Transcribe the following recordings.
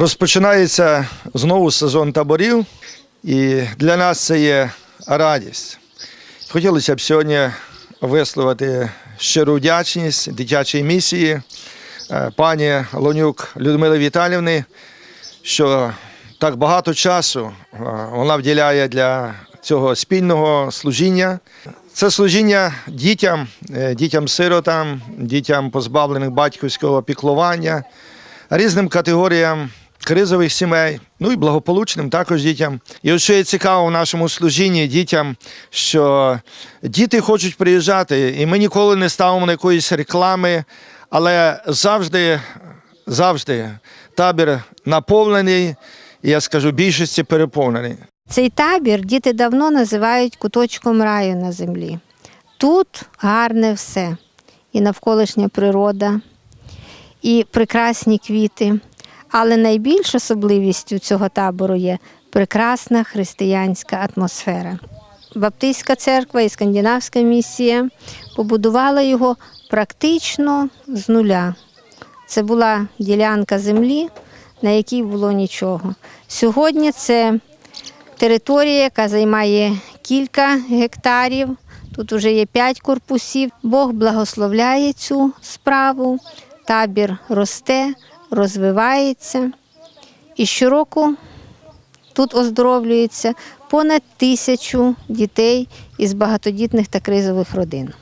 Розпочинається знову сезон таборів, і для нас це є радість. Хотілося б сьогодні висловити щиру вдячність дитячій місії е, пані Лонюк Людмили Віталівни, що так багато часу е, вона вділяє для цього спільного служіння. Це служіння дітям, е, дітям-сиротам, дітям позбавлених батьківського піклування, різним категоріям кризових сімей, ну і благополучним також дітям. І от що є цікаво в нашому служінні дітям, що діти хочуть приїжджати, і ми ніколи не ставимо на якоїсь реклами, але завжди, завжди табір наповнений, і я скажу, більшості переповнений. Цей табір діти давно називають куточком раю на землі. Тут гарне все. І навколишня природа, і прекрасні квіти. Але найбільш особливістю цього табору є прекрасна християнська атмосфера. Баптистська церква і скандинавська місія побудувала його практично з нуля. Це була ділянка землі, на якій було нічого. Сьогодні це територія, яка займає кілька гектарів. Тут вже є п'ять корпусів. Бог благословляє цю справу. Табір росте, розвивається. І щороку тут оздоровлюється понад тисячу дітей із багатодітних та кризових родин.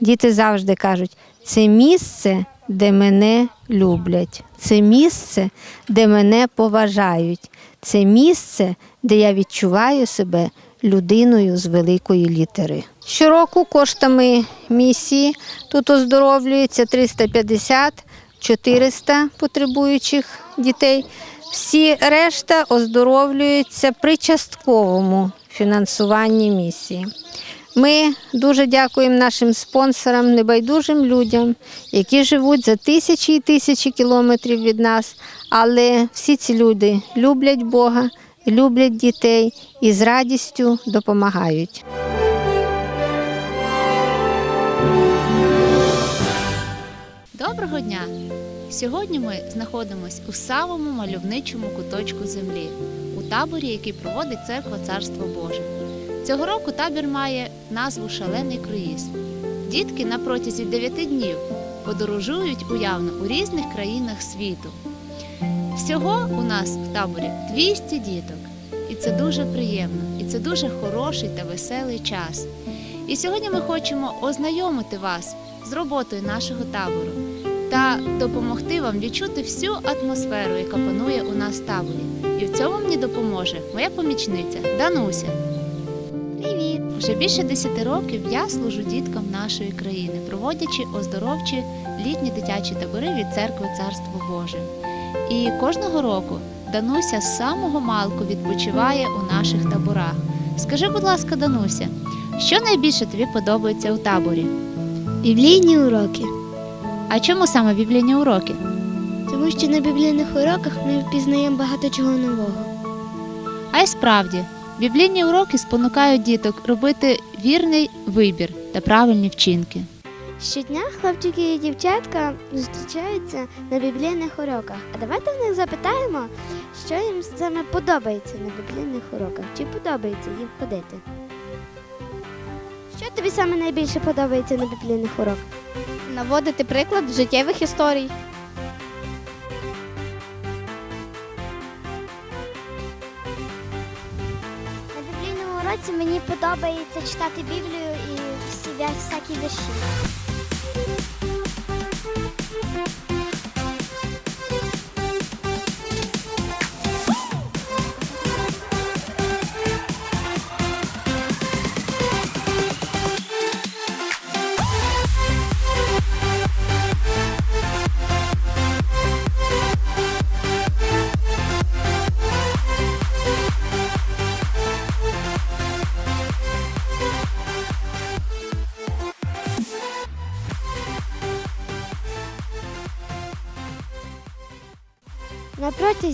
Діти завжди кажуть, це місце, де мене люблять, це місце, де мене поважають, це місце, де я відчуваю себе людиною з великої літери. Щороку коштами місії тут оздоровлюється 350 400 потребуючих дітей. Всі решта оздоровлюються при частковому фінансуванні місії. Ми дуже дякуємо нашим спонсорам, небайдужим людям, які живуть за тисячі і тисячі кілометрів від нас. Але всі ці люди люблять Бога, люблять дітей і з радістю допомагають. Доброго дня! Сьогодні ми знаходимося у самому мальовничому куточку землі, у таборі, який проводить церква Царство Боже. Цього року табір має назву Шалений круїз. Дітки на протязі 9 днів подорожують уявно у різних країнах світу. Всього у нас в таборі 200 діток, і це дуже приємно, і це дуже хороший та веселий час. І сьогодні ми хочемо ознайомити вас з роботою нашого табору та допомогти вам відчути всю атмосферу, яка панує у нас в таборі. І в цьому мені допоможе моя помічниця Дануся. Привіт! Вже більше 10 років я служу діткам нашої країни, проводячи оздоровчі літні дитячі табори від церкви Царство Боже. І кожного року Дануся з самого малку відпочиває у наших таборах. Скажи, будь ласка, Дануся, що найбільше тобі подобається у таборі? Біблійні уроки. А чому саме біблійні уроки? Тому що на біблійних уроках ми впізнаємо багато чого нового. А й справді, біблійні уроки спонукають діток робити вірний вибір та правильні вчинки. Щодня хлопчики і дівчатка зустрічаються на біблійних уроках. А давайте в них запитаємо, що їм саме подобається на біблійних уроках. Чи подобається їм ходити? Що тобі саме найбільше подобається на біблійних уроках? наводити приклад життєвих історій. На біблійному уроці мені подобається читати Біблію і всі всякі вірші.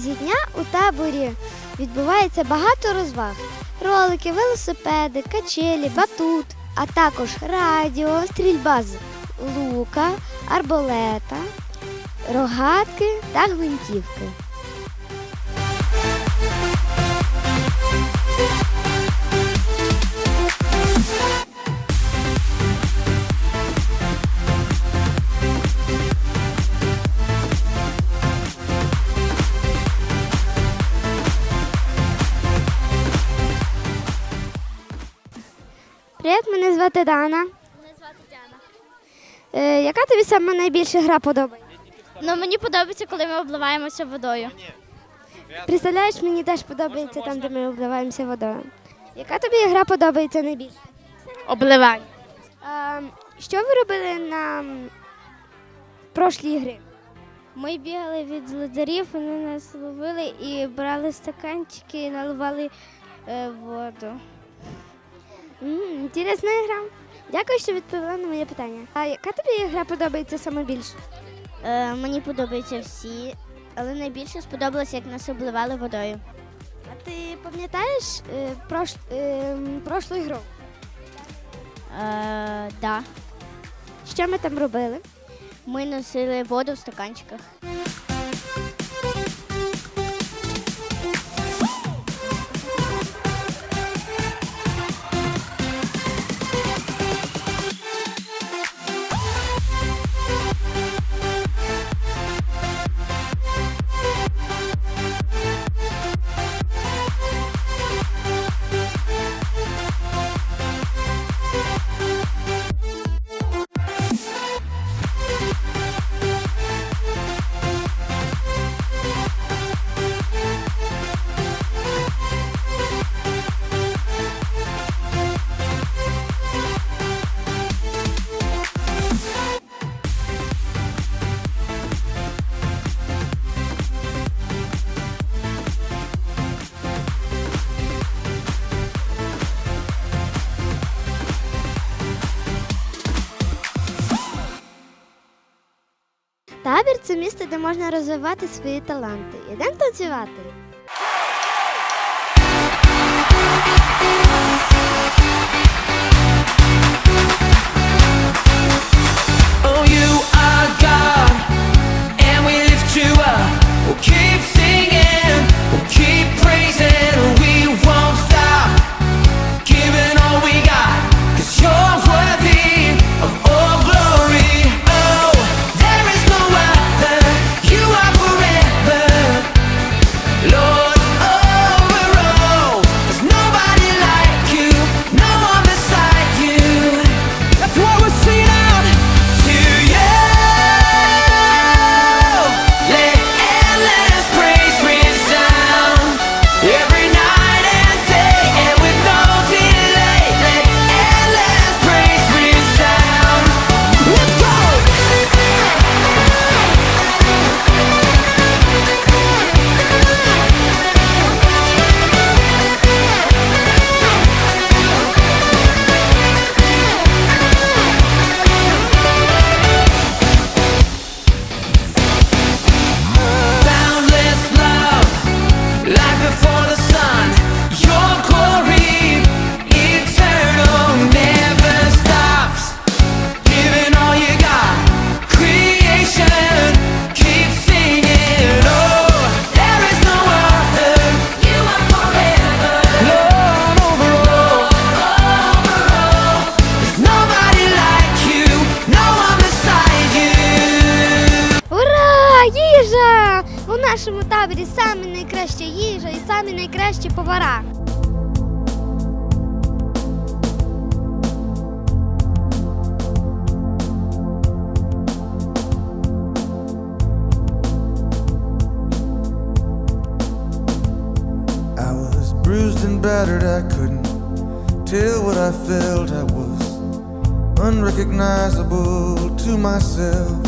Протязі дня у таборі відбувається багато розваг: ролики, велосипеди, качелі, батут, а також радіо, стрільба з лука, арбалета, рогатки та гвинтівки. Мене звати Дана. Мене звати Діана. Е, яка тобі саме найбільше гра подобається? Ну мені подобається, коли ми обливаємося водою. Представляєш, мені теж подобається там, де ми обливаємося водою. Яка тобі гра подобається найбільше? Обливання. А, що ви робили на прошлій грі? Ми бігали від злодарів, вони нас ловили і брали стаканчики і наливали е, воду. М, Інтересна гра. Дякую, що відповіла на моє питання. А яка тобі гра подобається саме більше? Е, мені подобаються всі, але найбільше сподобалось, як нас обливали водою. А ти пам'ятаєш е, прош, е, прошлу гру? Е, да. Що ми там робили? Ми носили воду в стаканчиках. Табір це місце, де можна розвивати свої таланти. Ідемо танцювати. Нашому таборі самі найкраща їжа і самі найкращі повара. I bruised and battered, I couldn't tell what I felt. I was unrecognizable to myself.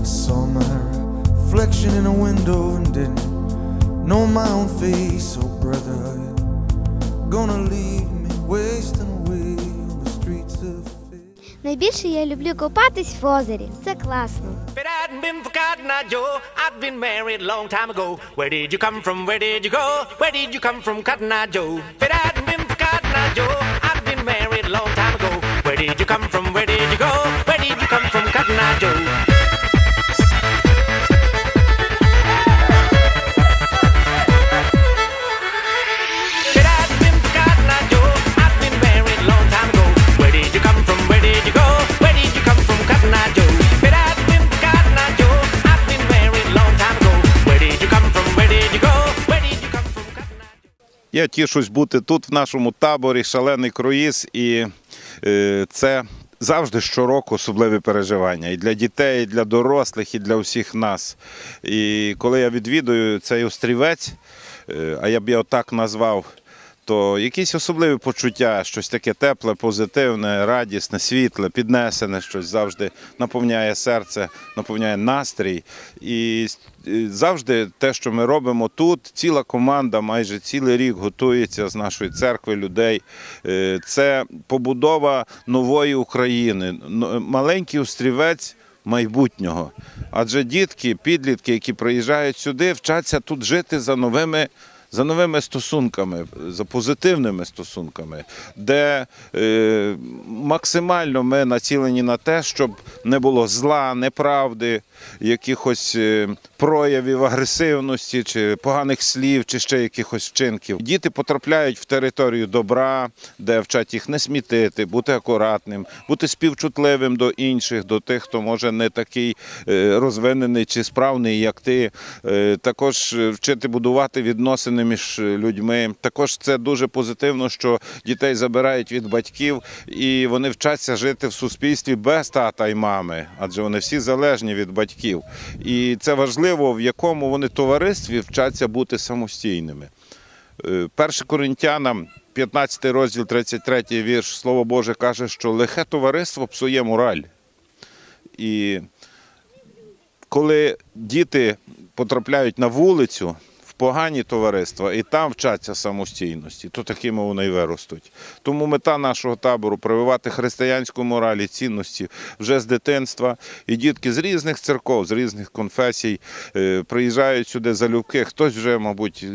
I saw my reflection in a window and didn't know my own face. Oh, brother, are you gonna leave me wasting away on the streets of fear? Найбільше я люблю купатись в озері. Це класно. If it hadn't been for Cotton Eye Joe, I'd been married a long time ago. Where did you come from? Where did you go? Where did you come from, Cotton Eye Joe? If it Тішусь бути тут, в нашому таборі, шалений круїз. І е, це завжди щороку особливі переживання і для дітей, і для дорослих, і для всіх нас. І коли я відвідую цей острівець, е, а я б його так назвав. То якісь особливі почуття, щось таке тепле, позитивне, радісне, світле, піднесене, щось завжди наповняє серце, наповняє настрій. І завжди те, що ми робимо тут, ціла команда майже цілий рік готується з нашої церкви людей. Е, Це побудова нової України, маленький острівець майбутнього. Адже дітки, підлітки, які приїжджають сюди, вчаться тут жити за новими. За новими стосунками, за позитивними стосунками, де е, максимально ми націлені на те, щоб не було зла, неправди, якихось е, проявів агресивності, чи поганих слів, чи ще якихось вчинків. Діти потрапляють в територію добра, де вчать їх не смітити, бути акуратним, бути співчутливим до інших, до тих, хто може не такий е, розвинений чи справний, як ти. Е, Також вчити будувати відносини між людьми. Також це дуже позитивно, що дітей забирають від батьків і вони вчаться жити в суспільстві без тата і мами, адже вони всі залежні від батьків. І це важливо, в якому вони товаристві вчаться бути самостійними. Е, Перше Коринтянам, 15 розділ, 33 вірш, Слово Боже каже, що лихе товариство псує мораль. І коли діти потрапляють на вулицю погані товариства і там вчаться самостійності, то такими вони й виростуть. Тому мета нашого табору прививати християнську мораль і цінності вже з дитинства. І дітки з різних церков, з різних конфесій е, приїжджають сюди залюбки. Хтось вже, мабуть, е,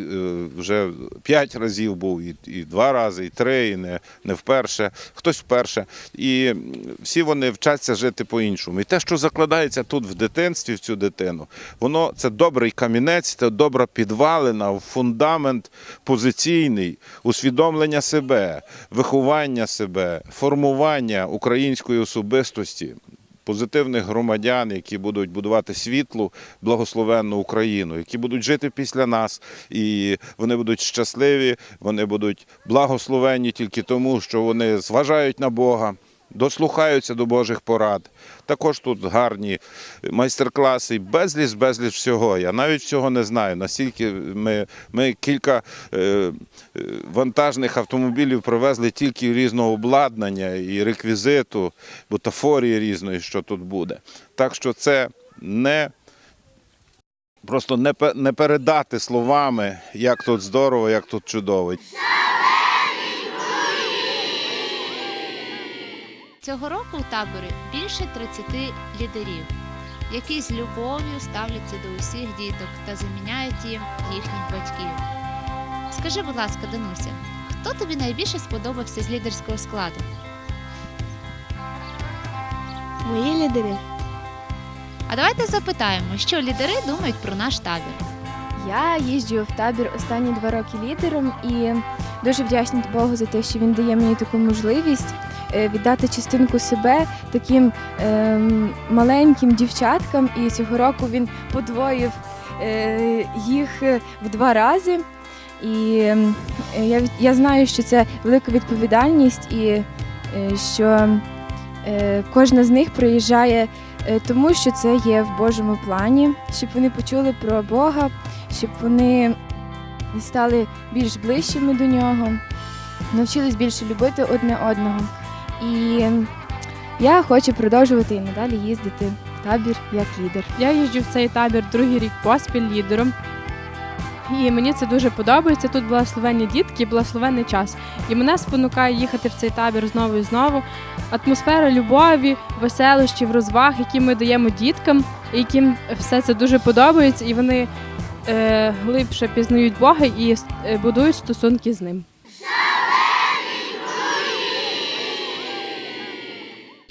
вже п'ять разів був, і, два рази, і три, і не, не вперше, хтось вперше. І всі вони вчаться жити по-іншому. І те, що закладається тут в дитинстві, в цю дитину, воно це добрий камінець, це добра підвалина, фундамент позиційний, усвідомлення себе, виховання себе, формування української особистості. Позитивних громадян, які будуть будувати світлу, благословенну Україну, які будуть жити після нас, і вони будуть щасливі, вони будуть благословенні тільки тому, що вони зважають на Бога, дослухаються до Божих порад. Також тут гарні майстер-класи, безліч, безліч всього. Я навіть всього не знаю. Настільки ми, ми кілька е, е, вантажних автомобілів привезли тільки різного обладнання і реквізиту, бутафорії різної, що тут буде. Так що це не просто не, не передати словами, як тут здорово, як тут чудово. Цього року у таборі більше 30 лідерів, які з любов'ю ставляться до усіх діток та заміняють їм їхніх батьків. Скажи, будь ласка, Дануся, хто тобі найбільше сподобався з лідерського складу? Мої лідери. А давайте запитаємо, що лідери думають про наш табір. Я їжджу в табір останні два роки лідером і дуже вдячна Богу за те, що він дає мені таку можливість віддати частинку себе таким ем, маленьким дівчаткам. І цього року він подвоїв е, їх в два рази. І ем, я, я знаю, що це велика відповідальність і е, що е, кожна з них приїжджає е, тому, що це є в Божому плані, щоб вони почули про Бога, щоб вони стали більш ближчими до нього, навчились більше любити одне одного. І я хочу продовжувати і надалі їздити в табір як лідер. Я їжджу в цей табір другий рік поспіль лідером. І мені це дуже подобається. Тут благословенні дітки, благословенний час. І мене спонукає їхати в цей табір знову і знову. Атмосфера любові, веселощів, розваг, які ми даємо діткам, яким все це дуже подобається, і вони е, глибше пізнають Бога і е, будують стосунки з ним.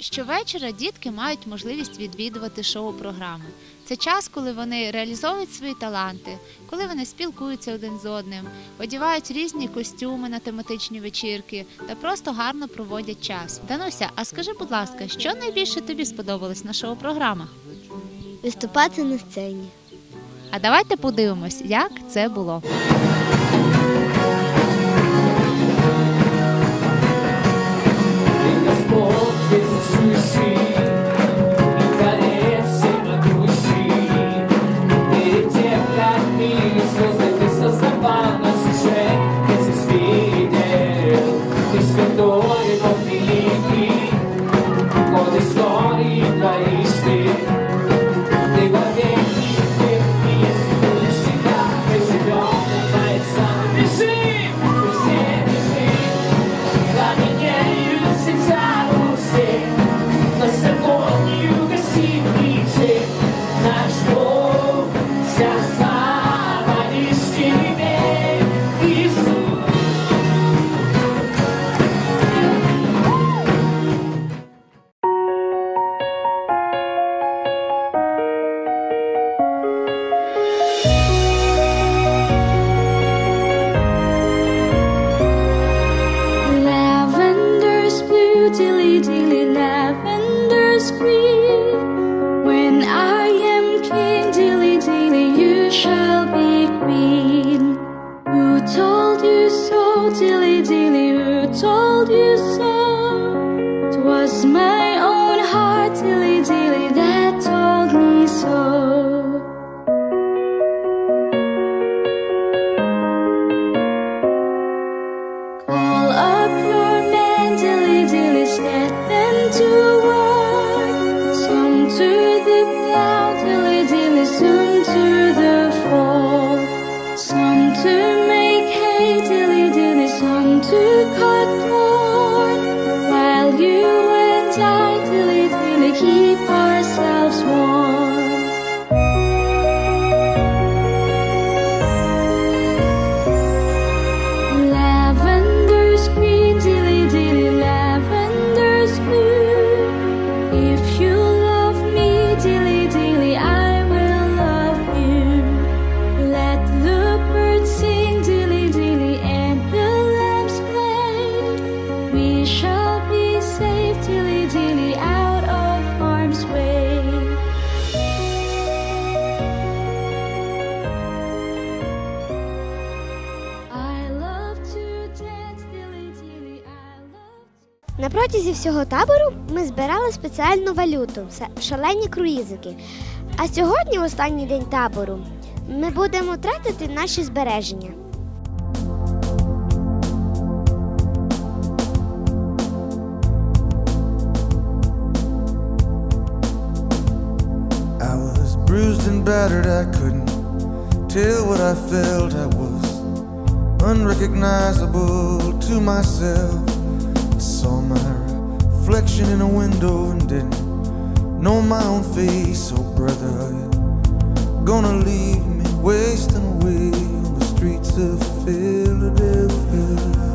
Щовечора дітки мають можливість відвідувати шоу-програми. Це час, коли вони реалізовують свої таланти, коли вони спілкуються один з одним, одягають різні костюми на тематичні вечірки та просто гарно проводять час. Дануся, а скажи, будь ласка, що найбільше тобі сподобалось на шоу-програмах? Виступати на сцені. А давайте подивимось, як це було. Протязі табору ми збирали спеціальну валюту шалені круїзики. А сьогодні, в останній день табору, ми будемо тратити наші збереження. Bruised and battered, I couldn't tell what I felt. I was unrecognizable to myself. I saw my reflection in a window and didn't know my own face. Oh, brother, are you gonna leave me wasting away on the streets of Philadelphia?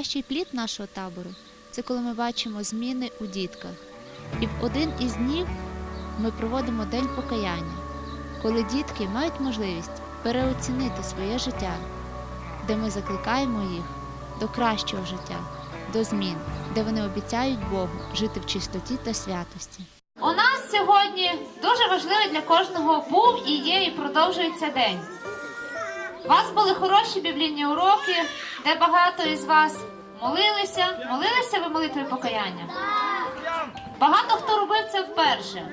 Найкращий плід нашого табору це коли ми бачимо зміни у дітках. І в один із днів ми проводимо день покаяння, коли дітки мають можливість переоцінити своє життя, де ми закликаємо їх до кращого життя, до змін, де вони обіцяють Богу жити в чистоті та святості. У нас сьогодні дуже важливий для кожного був і є, і продовжується день. У вас були хороші біблійні уроки, де багато із вас молилися. Молилися ви молитвою покаяння? Багато хто робив це вперше.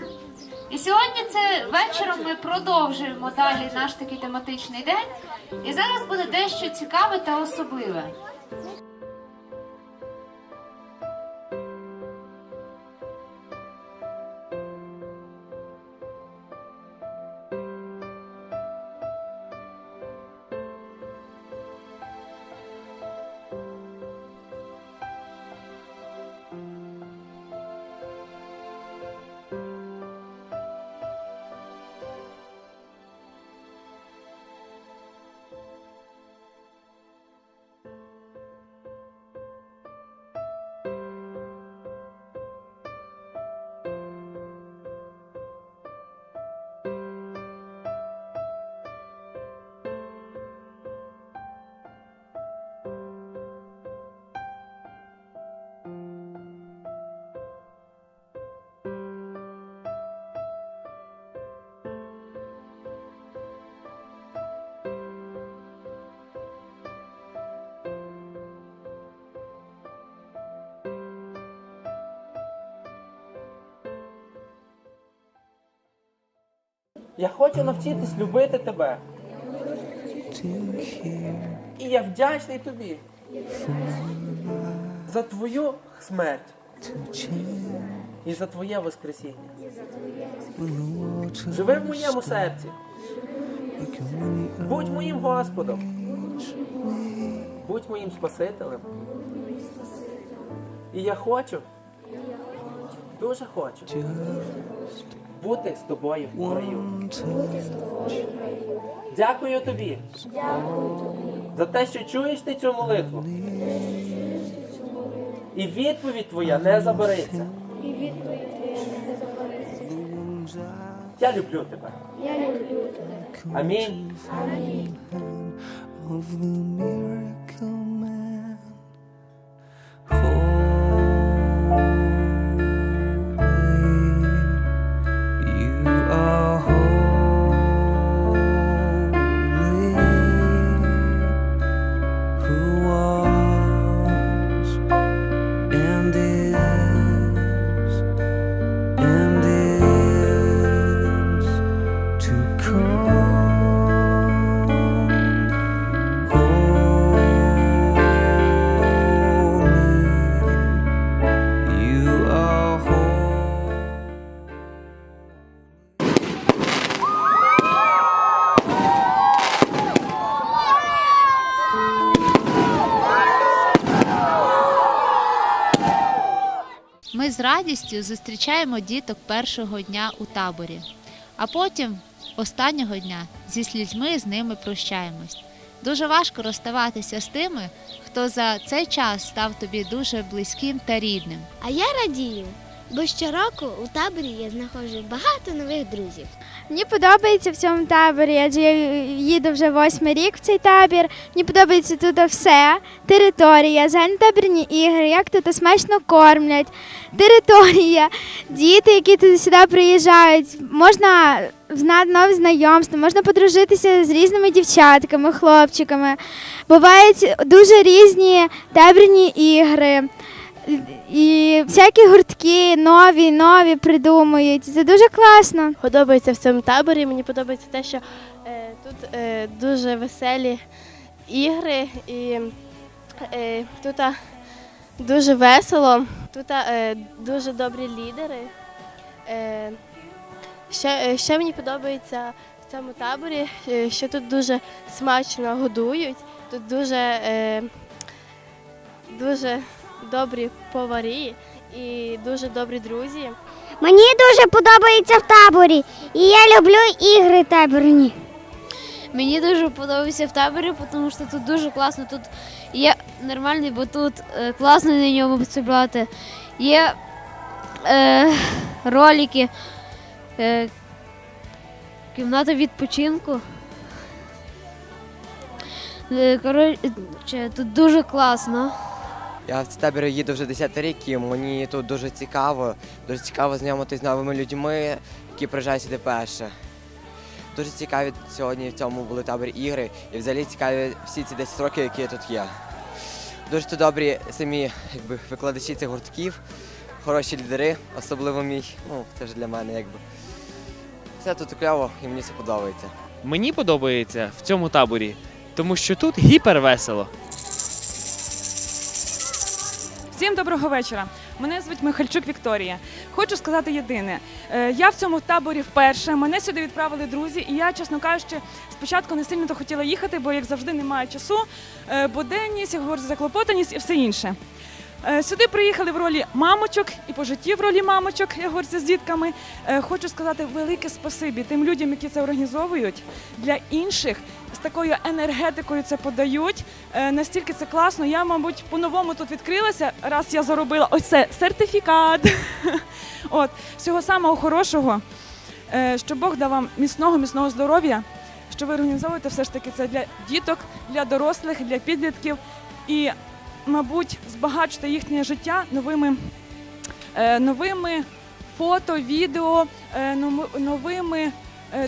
І сьогодні це вечором ми продовжуємо далі наш такий тематичний день. І зараз буде дещо цікаве та особливе. Я хочу навчитись любити тебе. І я вдячний тобі за твою смерть і за твоє Воскресіння. Живи в моєму серці. Будь моїм Господом. Будь моїм Спасителем. І я хочу, дуже хочу бути з тобою в раю. Дякую тобі за те, що чуєш ти цю молитву. І відповідь твоя не забереться. Я люблю тебе. Амінь. of the miracle man. Радістю зустрічаємо діток першого дня у таборі, а потім, останнього дня, зі слізьми з ними прощаємось. Дуже важко розставатися з тими, хто за цей час став тобі дуже близьким та рідним. А я радію, бо щороку у таборі я знаходжу багато нових друзів. Мені подобається в цьому таборі, адже я їду вже восьмий рік в цей табір. Мені подобається тут все. Територія, загальнотабірні ігри, як тут смачно кормлять, територія, діти, які тут сюди приїжджають. Можна знати нові знайомства, можна подружитися з різними дівчатками, хлопчиками. Бувають дуже різні табірні ігри. І всякі гуртки нові, нові придумують. Це дуже класно. Подобається в цьому таборі. Мені подобається те, що е, тут е, дуже веселі ігри і е, тут дуже весело, тут е, дуже добрі лідери. Е, ще, е, ще мені подобається в цьому таборі, е, що тут дуже смачно годують, тут дуже, е, дуже добрі поварі і дуже добрі друзі. Мені дуже подобається в таборі, і я люблю ігри таборні. Мені дуже подобається в таборі, тому що тут дуже класно. Тут є нормальний батут, е, класно на ньому стрибати. Є е, ролики, е, кімната відпочинку. Е, коротше, тут дуже класно. Я в цей табір їду вже 10 рік і мені тут дуже цікаво. Дуже цікаво знайомитися з новими людьми, які приїжджають сюди перше. Дуже цікаві сьогодні в цьому були табір ігри і взагалі цікаві всі ці 10 років, які тут є. Дуже добрі самі якби, викладачі цих гуртків, хороші лідери, особливо мій. Ну, це ж для мене якби. Все тут кльово і мені все подобається. Мені подобається в цьому таборі, тому що тут гіпервесело. Всім доброго вечора. Мене звуть Михальчук Вікторія. Хочу сказати єдине. Е, Я в цьому таборі вперше. Мене сюди відправили друзі, і я, чесно кажучи, спочатку не сильно то хотіла їхати, бо як завжди немає часу, е, буденність, говорю, заклопотаність і все інше. Е, Сюди приїхали в ролі мамочок і по житті в ролі мамочок, я говорю з дітками. Хочу сказати велике спасибі тим людям, які це організовують для інших. З такою енергетикою це подають. Е, Настільки це класно. Я, мабуть, по-новому тут відкрилася, раз я заробила ось це сертифікат. От, всього самого хорошого. Е, Щоб Бог дав вам міцного, міцного здоров'я, що ви організовуєте все ж таки це для діток, для дорослих, для підлітків. І, мабуть, збагачити їхнє життя новими, е, новими фото, відео, новими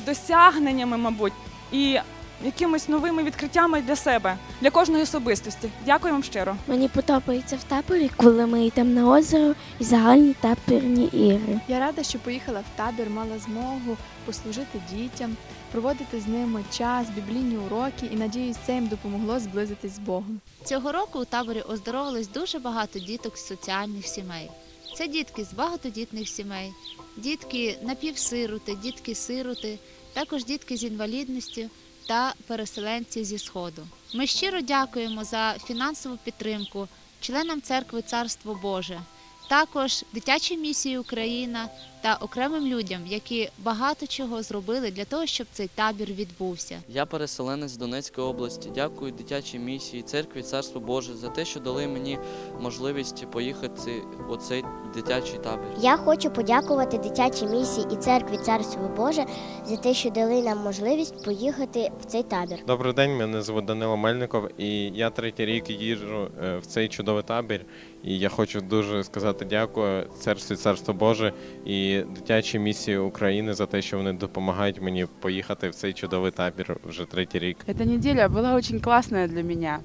досягненнями, мабуть, і якимись новими відкриттями для себе, для кожної особистості. Дякую вам щиро. Мені подобається в таборі, коли ми йдемо на озеро і загальні табірні ігри. Я рада, що поїхала в табір, мала змогу послужити дітям, проводити з ними час, біблійні уроки і надіюсь, це їм допомогло зблизитись з Богом. Цього року у таборі оздоровилось дуже багато діток з соціальних сімей. Це дітки з багатодітних сімей, дітки напівсироти, дітки-сироти, також дітки з інвалідністю та переселенці зі Сходу. Ми щиро дякуємо за фінансову підтримку членам церкви Царство Боже, також дитячій місії Україна та окремим людям, які багато чого зробили для того, щоб цей табір відбувся. Я переселенець з Донецької області. Дякую дитячій місії, церкві Царство Боже за те, що дали мені можливість поїхати у цей дитячий табір. Я хочу подякувати дитячій місії і церкві Царство Боже за те, що дали нам можливість поїхати в цей табір. Добрий день, мене звуть Данило Мельников, і я третій рік їжджу е, в цей чудовий табір. І я хочу дуже сказати дякую церкві Царство Боже і дитячій місії України за те, що вони допомагають мені поїхати в цей чудовий табір вже третій рік. Эта неделя была очень классная для меня.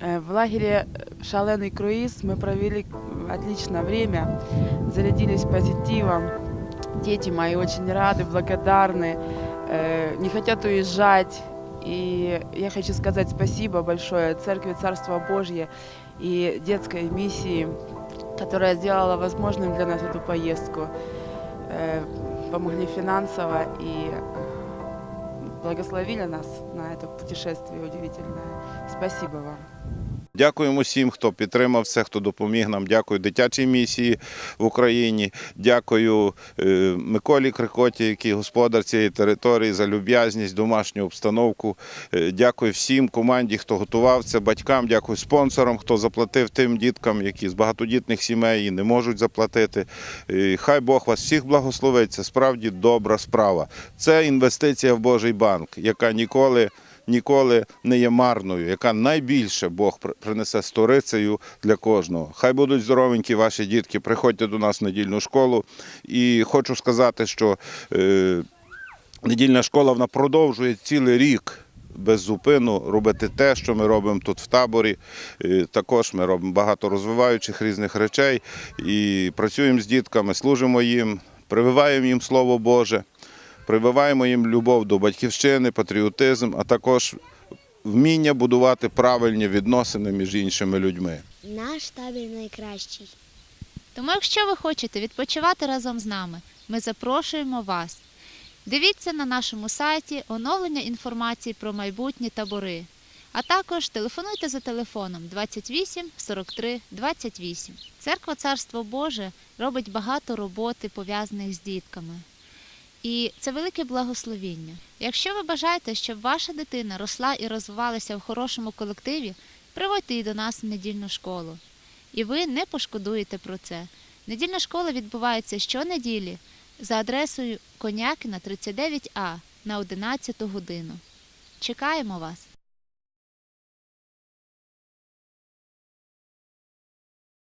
Э, В лагере «Шаленый круиз» мы провели отличное время, зарядились позитивом. Дети мои очень рады, благодарны, э, не хотят уезжать. И я хочу сказать спасибо большое Церкви Царства Божье и детской миссии, которая сделала возможным для нас эту поездку. Э, Помогли финансово и благословили нас на это путешествие удивительное. Спасибо вам. Дякуємо всім, хто підтримав це, хто допоміг нам. Дякую дитячій місії в Україні. Дякую е, Миколі Крикоті, який господар цієї території, за люб'язність, домашню обстановку. Е, Дякую всім команді, хто готував це, батькам, дякую спонсорам, хто заплатив тим діткам, які з багатодітних сімей і не можуть заплатити. Е, Хай Бог вас всіх благословить. Це справді добра справа. Це інвестиція в Божий банк, яка ніколи ніколи не є марною, яка найбільше Бог принесе сторицею для кожного. Хай будуть здоровенькі ваші дітки, приходьте до нас в недільну школу. І хочу сказати, що е, недільна школа вона продовжує цілий рік. Без зупину робити те, що ми робимо тут в таборі. Е, Також ми робимо багато розвиваючих різних речей і працюємо з дітками, служимо їм, прививаємо їм Слово Боже прививаємо їм любов до батьківщини, патріотизм, а також вміння будувати правильні відносини між іншими людьми. Наш табір найкращий. Тому, якщо ви хочете відпочивати разом з нами, ми запрошуємо вас. Дивіться на нашому сайті оновлення інформації про майбутні табори, а також телефонуйте за телефоном 28 43 28. Церква Царство Боже робить багато роботи, пов'язаних з дітками. І це велике благословіння. Якщо ви бажаєте, щоб ваша дитина росла і розвивалася в хорошому колективі, приводьте її до нас в недільну школу. І ви не пошкодуєте про це. Недільна школа відбувається щонеділі за адресою Конякіна 39А на 11 годину. Чекаємо вас!